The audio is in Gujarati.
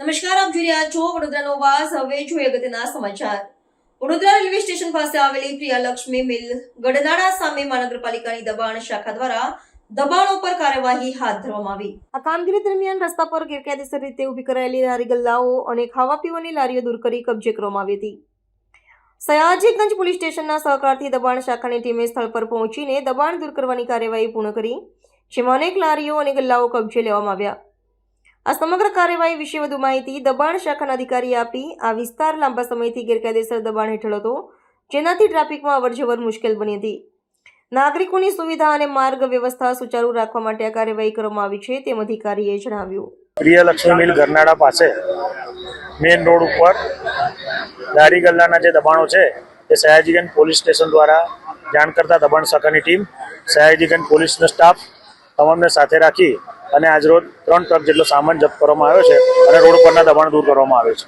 નમસ્કાર, આપ જોઈ રહ્યા છો વડોદરાનો વાસ. હવે જોઈએ અગત્યના સમાચાર. વડોદરા રેલવે સ્ટેશન પાસે આવેલી પ્રિયાલક્ષ્મી મિલ ગડનાળા સામે મહાનગરપાલિકાની દબાણ શાખા દ્વારા દબાણો પર કાર્યવાહી હાથ ધરવામાં આવી. આ કામગીરી દરમિયાન રસ્તા પર ગેરકાયદેસર રીતે ઊભી કરાયેલી લારી ગલ્લાઓ અને ખાવા પીવાની લારીઓ દૂર કરી કબજે કરવામાં આવી હતી. સયાજીગંજ પોલીસ સ્ટેશનના સહકારથી દબાણ શાખાની ટીમે સ્થળ પર પહોંચીને દબાણ દૂર કરવાની કાર્યવાહી પૂર્ણ કરી, જેમાં અનેક લારીઓ અને ગલ્લાઓ કબજે લેવામાં આવ્યા. આ સમગ્ર કાર્યવાહી વિશે વધુ માહિતી દબાણ શાખાના અધિકારી આપી. આ વિસ્તાર લાંબા સમયથી ગેરકાયદેસર દબાણ હેઠળ હતો, જેનાથી ટ્રાફિકમાં અવરજવર મુશ્કેલ બની હતી. નાગરિકોની સુવિધા અને માર્ગ વ્યવસ્થા સુચારુ રાખવા માટે આ કાર્યવાહી કરવામાં આવી છે તેમ અધિકારીએ જણાવ્યું. પ્રિયલક્ષ્મી મિલ ગરનાળા પાસે મેઇન રોડ ઉપર લારી ગલ્લાના જે દબાણો છે, એ સયાજીગંજ પોલીસ સ્ટેશન દ્વારા જાણ કરતા દબાણ શાખાની ટીમ સયાજીગંજ પોલીસનો સ્ટાફ તમામને સાથે રાખી અને આજરોજ ત્રણ ટ્રક જેટલો સામાન જપ્ત કરવામાં આવ્યો છે અને રોડ પરના દબાણ દૂર કરવામાં આવ્યો છે.